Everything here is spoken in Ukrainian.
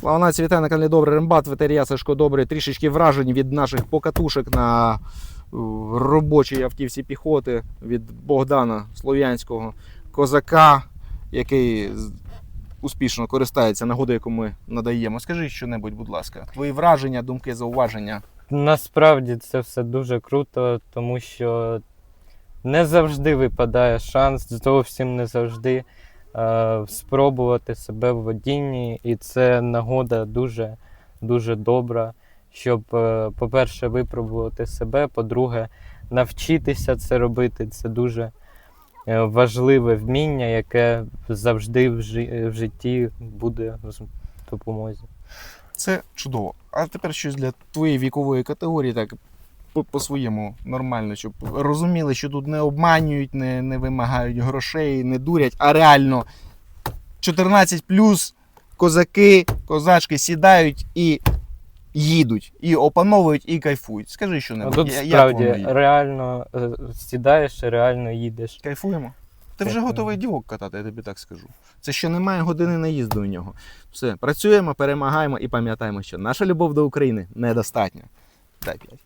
Слава нації, вітаю на каналі Добрий Рембат, ветерія Сашко Добрий. Трішечки вражені від наших покатушок на е, робочій автівці піхоти від Богдана Слов'янського козака, який успішно користається нагодою, яку ми надаємо. Скажи щонебудь, будь ласка, твої враження, думки, зауваження. Насправді це все дуже круто, тому що не завжди випадає шанс, зовсім не завжди спробувати себе в водінні, і це нагода дуже, дуже добра, щоб, е, по-перше, випробувати себе, по-друге, навчитися це робити. Це дуже е, важливе вміння, яке завжди в житті буде в допомозі. Це чудово. А тепер щось для твоєї вікової категорії, так по- по-своєму нормально, щоб розуміли, що тут не обманюють, не, не вимагають грошей, не дурять, а реально 14 плюс козаки, козачки сідають і їдуть, і опановують, і кайфують. Скажи що А небудь. тут справді реально е, сідаєш, реально їдеш. Кайфуємо. Ти вже готовий дівок катати, я тобі так скажу. Це ще немає години наїзду у нього. Все, працюємо, перемагаємо і пам'ятаємо, що наша любов до України недостатня. Дай п'ять.